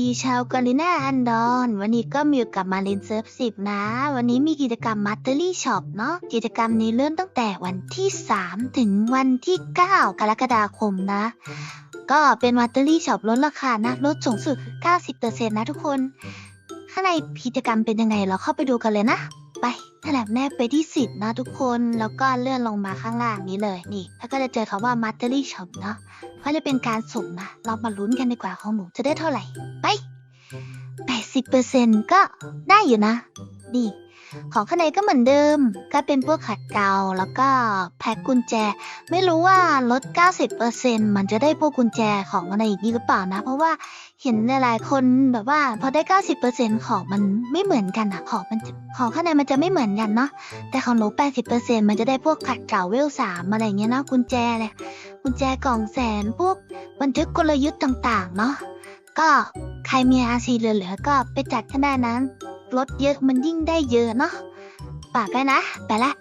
ดีชาวกาลิน่าอันดอน วันนี้ก็มีอยู่กับมาลินเซิร์ฟสิบนะ วันนี้มีกิจกรรมมัตเตอรี่ช็อปเนาะกิจกรรมนี้เริ่มตั้งแต่วันที่ 3 ถึงวันที่ 9 กรกฎาคมนะ ก็เป็นมัตเตอรี่ช็อปลดราคานะลดสูงสุด 90%นะทุกคน ข้างในกิจกรรมเป็นยังไงเราเข้าไปดูกันเลยนะ ไปถนับแนบไปที่สิทธ์นะทุกคน แล้วก็เลื่อนลงมาข้างล่างนี้เลย นี่ แล้วก็จะเจอคำว่ามัตเตอรี่ ช็อปเนาะจะเป็นการสุ่มนะเรามาลุ้นกันดีกว่าของหนูจะได้เท่าไหร่ ไป 80%ก็ได้อยู่นะนี่ของข้างในก็เหมือนเดิม ก็เป็นพวกขัดเกลาแล้วก็แพ็คกุญแจ ไม่รู้ว่าลด 90%มันจะได้พวกกุญแจของอะไรอีกหรือเปล่านะ เพราะว่าเห็นหลายๆคนแบบว่า พอได้ 90%ของมันไม่เหมือนกันอะของมันจะของข้างในมันจะไม่เหมือนกันเนาะแต่ของหนู80%มันจะได้พวกขัดเกลาเวลสามอะไรเงี้ยเนาะกุญแจเลย กุญแจกล่องแสนพวกบันทึกกลยุทธ์ต่างๆ เนาะก็ใครมีอาซีเหลือๆก็ไปจัดขนาด้นลดเยอะมันยิ่งได้เยอะเนาะฝากไว้นะ ไปละ